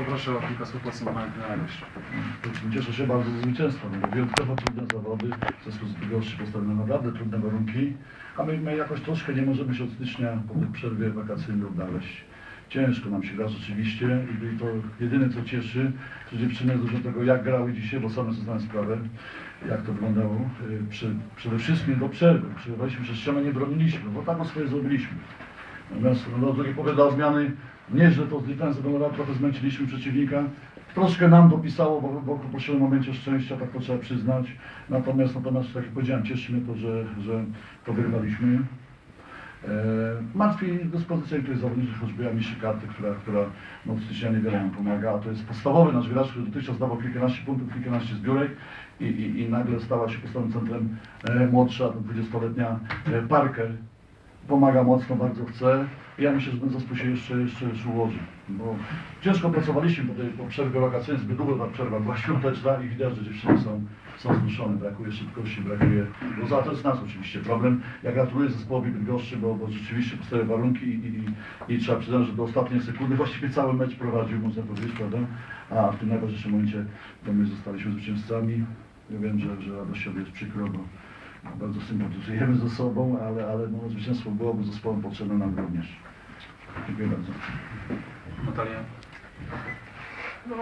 Poproszę o kilka słów podsumowania. Cieszę się bardzo ze zwycięstwa. No, wyjątkowo trudne zawody, w związku z się postawione naprawdę trudne warunki, a my, my jakoś troszkę nie możemy się od stycznia po tej przerwie wakacyjnej odnaleźć. Ciężko nam się gra rzeczywiście i to jedyne co cieszy, że dziewczyny dużo tego jak grały dzisiaj, bo same sobie zdałem sprawę, jak to wyglądało. Y, przede wszystkim do przerwy. Przerwaliśmy przez ścianę, nie broniliśmy, bo tam swoje zrobiliśmy. Natomiast no, do drugiej połowy dla odmiany nieźle to z defensy wyglądało, trochę zmęczyliśmy przeciwnika. Troszkę nam dopisało, bo, bo w potrzebnym momencie szczęścia, tak to trzeba przyznać. Natomiast, natomiast tak jak powiedziałem, cieszy mnie to, że, że to wygraliśmy. E, martwi dyspozycja niektórych zawodników, choćby Amiszy Karty, która, która no, w styczniu niewiele nam pomaga. A to jest podstawowy nasz gracz, który dotychczas dawał kilkanaście punktów, kilkanaście zbiórek i, i, i nagle stała się podstawowym centrem e, młodsza, 20-letnia e, Parker. Pomaga mocno, bardzo chce. Ja myślę, że ten zespół się jeszcze, jeszcze, jeszcze ułoży. Bo ciężko pracowaliśmy tej po przerwie wakacyjnej, zbyt długo ta przerwa była świąteczna i widać, że dziewczyny są, są zmuszone, brakuje szybkości, brakuje... Bo za to jest nas oczywiście problem. Ja gratuluję zespołowi Bydgoszczy, bo, bo rzeczywiście postawił warunki i, i, i trzeba przyznać, że do ostatniej sekundy właściwie cały mecz prowadził, można powiedzieć, prawda? A w tym najważniejszym momencie to my zostaliśmy zwycięzcami. Ja wiem, że, że radościowi jest przykro, bo bardzo sympatyzujemy ze sobą, ale, ale no, zwycięstwo byłoby zespołem potrzebne nam również. Dziękuję bardzo. Natalia? No,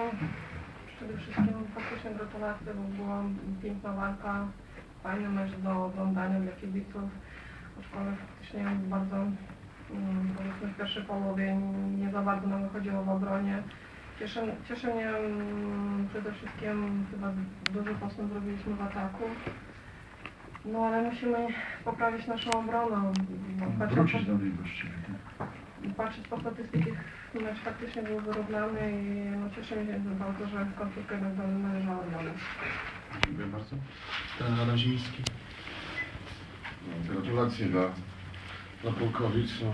przede wszystkim faktycznie gratulacje, bo była piękna walka, fajny mecz do oglądania dla kibiców, aczkolwiek faktycznie bardzo, mm, powiedzmy w pierwszej połowie nie za bardzo nam wychodziło w obronie. Cieszy, cieszy mnie mm, przede wszystkim chyba duży postęp zrobiliśmy w ataku. No ale musimy poprawić naszą obronę. patrząc Wrócić do niej właściwie. tak. patrzeć po statystyki, mecz faktycznie był wyrównany i no, cieszę się bardzo, że końcówkę jednak należała do nas. Dziękuję bardzo. Trener Adam Zimiński. No, Gratulacje dla, dla Polkowic. No.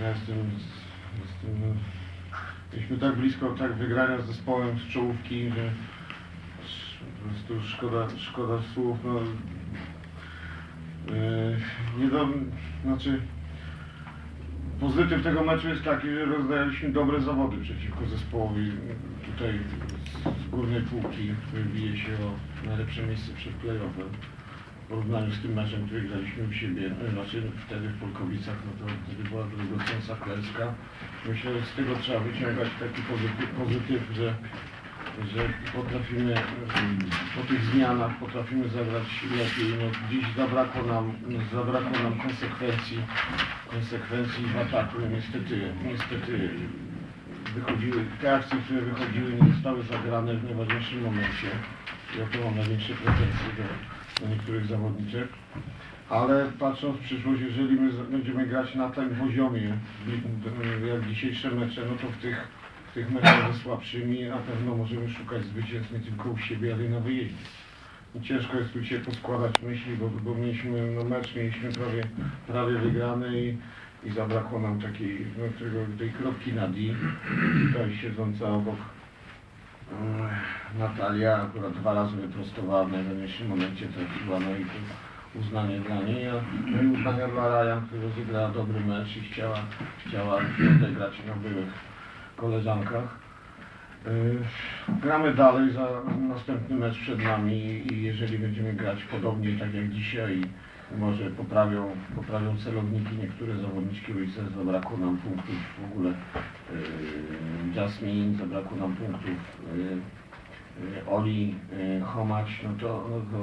Ja jestem, jestem no, byliśmy tak blisko tak wygrania z zespołem z czołówki, że po prostu szkoda, szkoda słów. No, yy, nie do, znaczy pozytyw tego meczu jest taki, że rozdaliśmy dobre zawody przeciwko zespołowi tutaj z, górnej półki, który bije się o najlepsze miejsce przed playoffem w porównaniu z tym meczem, który graliśmy u siebie, no, znaczy wtedy w Polkowicach, no to wtedy była drogocensa klęska. Myślę, że z tego trzeba wyciągać taki pozytyw, pozytyw że, że potrafimy po tych zmianach potrafimy zagrać lepiej. No, dziś zabrakło nam, zabrakło nam konsekwencji, konsekwencji w ataku. Niestety, niestety wychodziły, te akcje, które wychodziły nie zostały zagrane w najważniejszym momencie. Ja to mam największe pretensje do, do niektórych zawodniczek. Ale patrząc w przyszłość, jeżeli my będziemy grać na tym poziomie, jak dzisiejsze mecze, no to w tych, w tych meczach ze słabszymi na pewno możemy szukać zwycięstw nie tylko u siebie, ale na wyjeździe. I ciężko jest tu się poskładać myśli, bo, bo mieliśmy no mecz, mieliśmy prawie, prawie wygrany i, i zabrakło nam takiej, no, tego, tej kropki na D. Tutaj siedząca obok mm, Natalia akurat dwa razy wyprostowała w najważniejszym momencie trafiła, no i tu uznanie dla niej, a no i uznania dla Ryan, która rozegrała dobry mecz i chciała, chciała odegrać na byłych koleżankach. Yy, Gramy dalej za następny mecz przed nami i jeżeli będziemy grać podobnie tak jak dzisiaj może poprawią, poprawią celowniki niektóre zawodniczki ulicy, zabrakło nam punktów w ogóle yy, Jasmine, zabrakło nam punktów yy, Oli, Homacz, no to, no to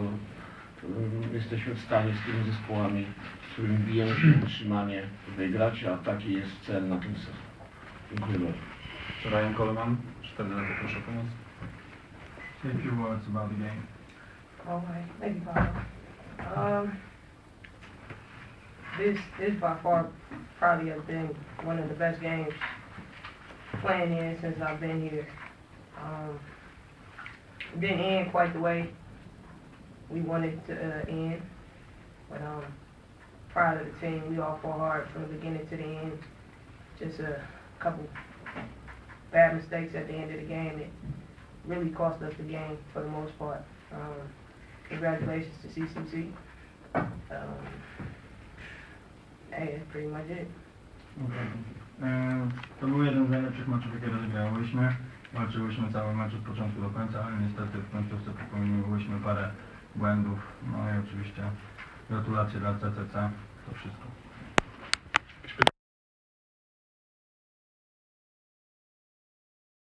jesteśmy w stanie z tymi zespołami, z którymi bijemy się utrzymanie wygrać, a taki jest cel na tym sezonie. Dziękuję bardzo. Ryan Coleman. Trener, proszę o pomoc. Say a few words about the game. All right, thank you, Pablo. Um, this, is by far probably has been one of the best games playing in since I've been here. Um, it didn't end quite the way we wanted it to uh, end, but um, proud of the team. We all fought hard from the beginning to the end. Just a couple bad mistakes at the end of the game that really cost us the game for the most part. Um, congratulations to CCC. Um, hey, that's pretty much it. Uh, To był jeden z najlepszych meczów, jakie rozegrałyśmy. Walczyłyśmy cały mecz od początku do końca, ale niestety w końcówce popełniłyśmy parę błędów. No i oczywiście gratulacje dla CCC. To wszystko.